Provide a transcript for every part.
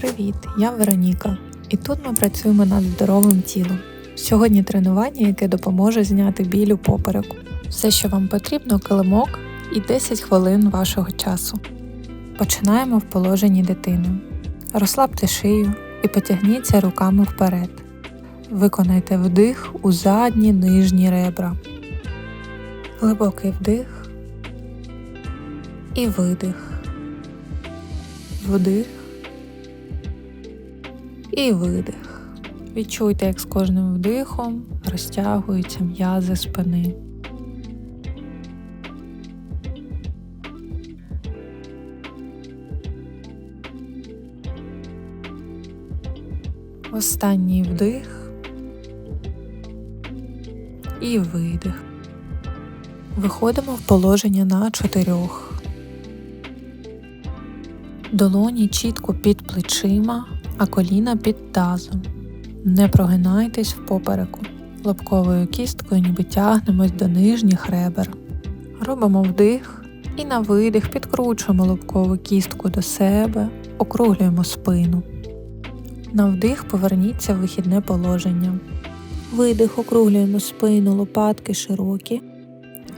Привіт, я Вероніка, і тут ми працюємо над здоровим тілом. Сьогодні тренування, яке допоможе зняти біль у попереку. Все, що вам потрібно, килимок і 10 хвилин вашого часу. Починаємо в положенні дитини. Розслабте шию і потягніться руками вперед. Виконайте вдих у задні нижні ребра. Глибокий вдих і видих. Вдих і видих. Відчуйте, як з кожним вдихом розтягуються м'язи спини. Останній вдих і видих. Виходимо в положення на чотирьох. Долоні чітко під плечима, а коліна під тазом. Не прогинайтесь в попереку. Лобковою кісткою ніби тягнемось до нижніх ребер. Робимо вдих і на видих підкручуємо лобкову кістку до себе, округлюємо спину. На вдих поверніться в вихідне положення. Видих округлюємо спину, лопатки широкі.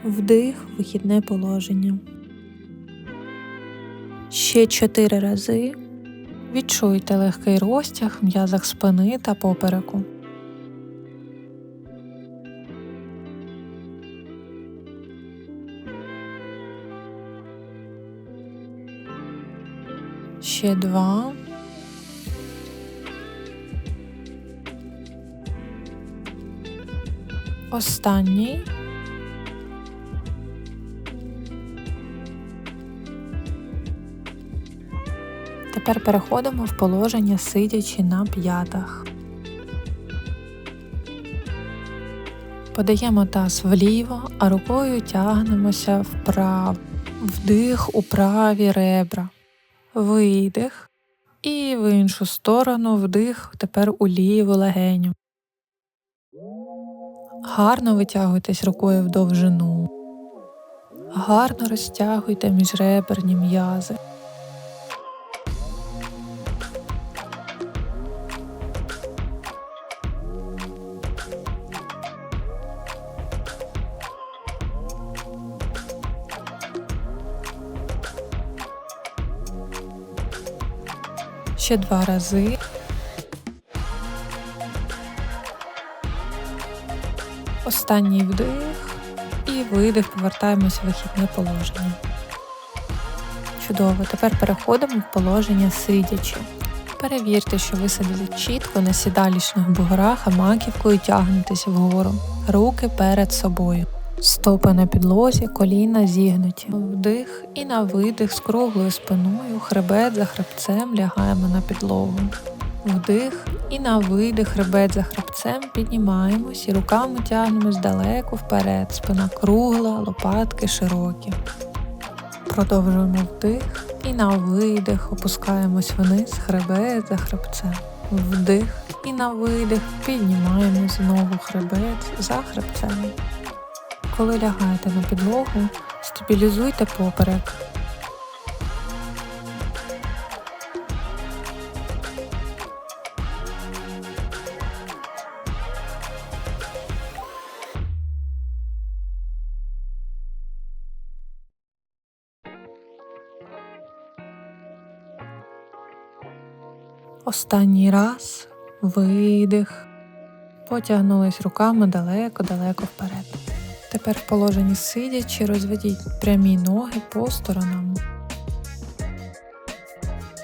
Вдих, вихідне положення. Ще чотири рази. Відчуйте легкий розтяг в м'язах спини та попереку. Ще два. Останній. Тепер переходимо в положення сидячи на п'ятах. Подаємо таз вліво, а рукою тягнемося вправо. Вдих у праві ребра. Видих. І в іншу сторону вдих тепер у ліву легеню. Гарно витягуйтесь рукою в довжину. Гарно розтягуйте міжреберні м'язи. Ще два рази. Останній вдих і видих, повертаємось в вихідне положення. Чудово, тепер переходимо в положення сидячи. Перевірте, що ви сидите чітко на сідалічних бугорах, а маківкою тягнетеся вгору. Руки перед собою. Стопи на підлозі, коліна зігнуті. Вдих і на видих з круглою спиною, хребет за хребцем лягаємо на підлогу. Вдих і на видих хребет за хребцем піднімаємось і руками тягнемось далеко вперед. Спина кругла, лопатки широкі. Продовжуємо вдих і на видих опускаємось вниз, хребет за хребцем. Вдих і на видих піднімаємо знову хребет за хребцем. Коли лягаєте на підлогу, стабілізуйте поперек. Останній раз видих. Потягнулись руками далеко-далеко вперед. Тепер в положенні сидячи, розведіть прямі ноги по сторонам.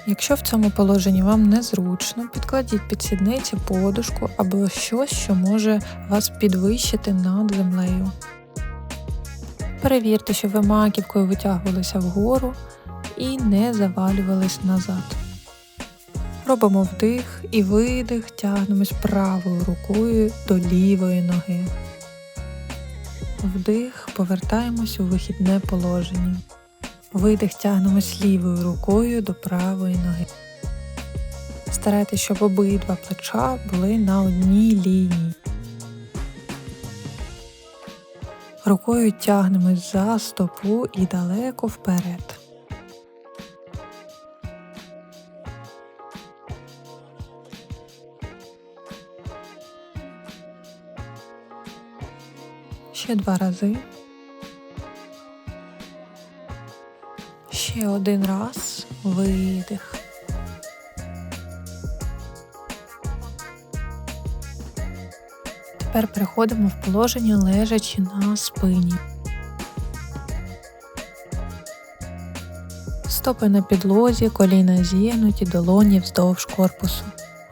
Якщо в цьому положенні вам незручно, підкладіть під сідниці подушку або щось, що може вас підвищити над землею. Перевірте, що ви маківкою витягувалися вгору і не завалювались назад. Робимо вдих і видих, тягнемось правою рукою до лівої ноги. Вдих, повертаємось у вихідне положення. Видих тягнемось лівою рукою до правої ноги. Старайтесь, щоб обидва плеча були на одній лінії. Рукою тягнемось за стопу і далеко вперед. Ще два рази. Ще один раз. Видих. Тепер переходимо в положення лежачи на спині. Стопи на підлозі, коліна зігнуті, долоні вздовж корпусу.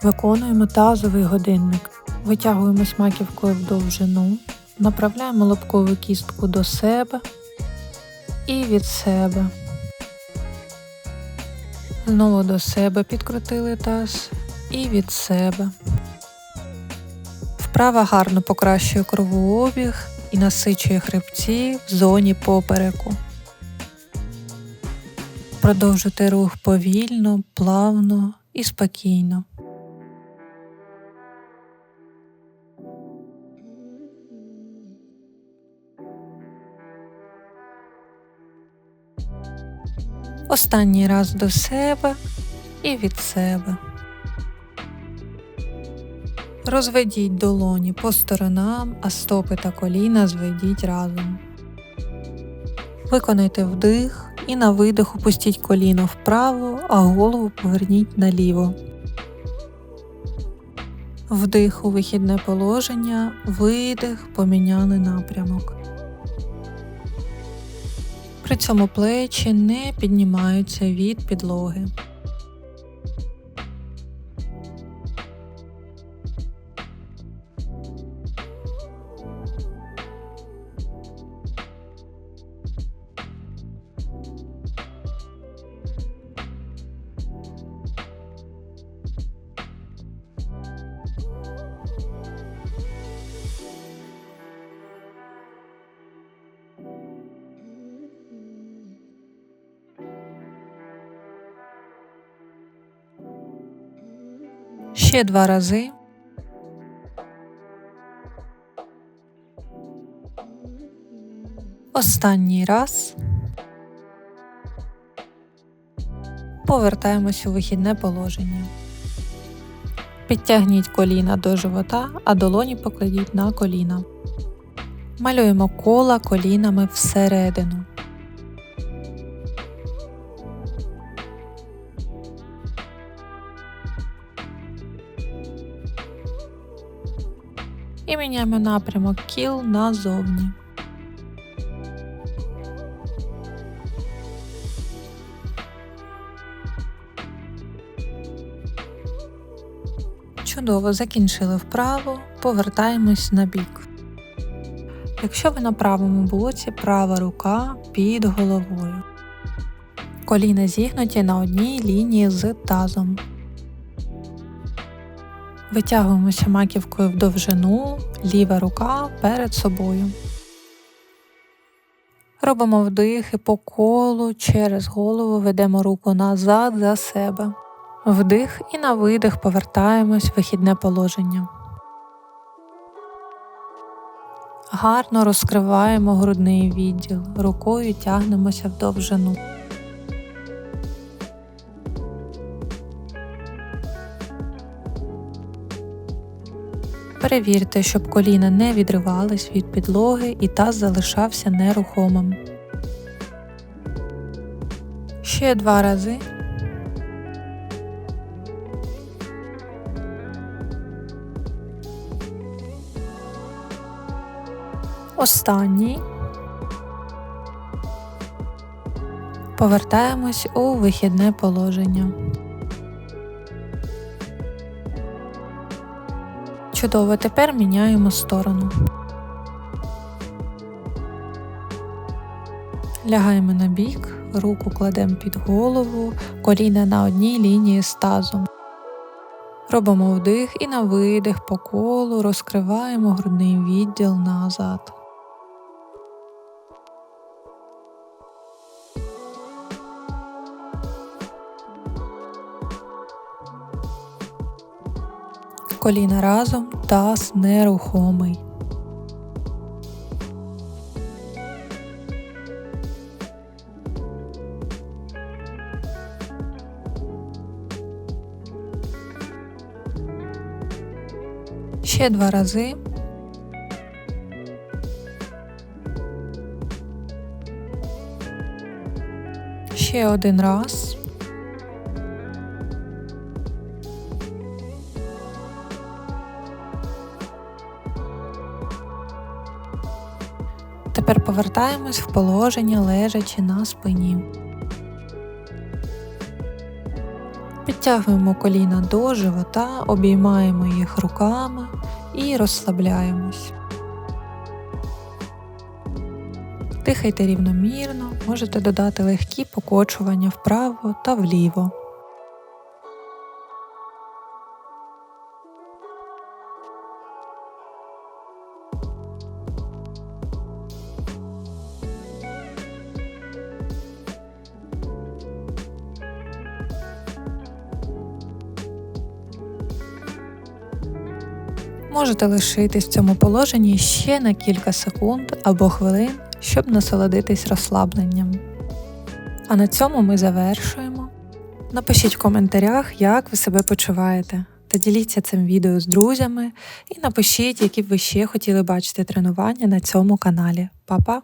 Виконуємо тазовий годинник. Витягуємо маківкою в довжину, направляємо лобкову кістку до себе і від себе. Знову до себе підкрутили таз і від себе. Вправа гарно покращує кровообіг і насичує хребці в зоні попереку. Продовжуйте рух повільно, плавно і спокійно. Останній раз до себе і від себе. Розведіть долоні по сторонам, а стопи та коліна зведіть разом. Виконайте вдих і на видих опустіть коліно вправо, а голову поверніть наліво. Вдих у вихідне положення, видих, поміняли напрямок. При цьому плечі не піднімаються від підлоги. Ще два рази. Останній раз. Повертаємось у вихідне положення. Підтягніть коліна до живота, а долоні покладіть на коліна. Малюємо кола колінами всередину. І міняємо напрямок кіл назовні. Чудово закінчили вправо, повертаємось на бік. Якщо ви на правому боці, права рука під головою. Коліна зігнуті на одній лінії з тазом. Витягуємося маківкою в довжину, ліва рука перед собою. Робимо вдихи по колу через голову ведемо руку назад за себе. Вдих і на видих повертаємось в вихідне положення. Гарно розкриваємо грудний відділ, рукою тягнемося в Перевірте, щоб коліна не відривались від підлоги і таз залишався нерухомим. Ще два рази. Останній. Повертаємось у вихідне положення. Чудово, тепер міняємо сторону. Лягаємо на бік, руку кладемо під голову, коліна на одній лінії з тазом. Робимо вдих і на видих по колу розкриваємо грудний відділ назад. коліна разом, таз нерухомий. Ще два рази. Ще один раз. Тепер повертаємось в положення лежачи на спині. Підтягуємо коліна до живота, обіймаємо їх руками і розслабляємось. Дихайте рівномірно, можете додати легкі покочування вправо та вліво. Можете лишитись в цьому положенні ще на кілька секунд або хвилин, щоб насолодитись розслабленням. А на цьому ми завершуємо. Напишіть в коментарях, як ви себе почуваєте, та діліться цим відео з друзями і напишіть, які б ви ще хотіли бачити тренування на цьому каналі. Па-па!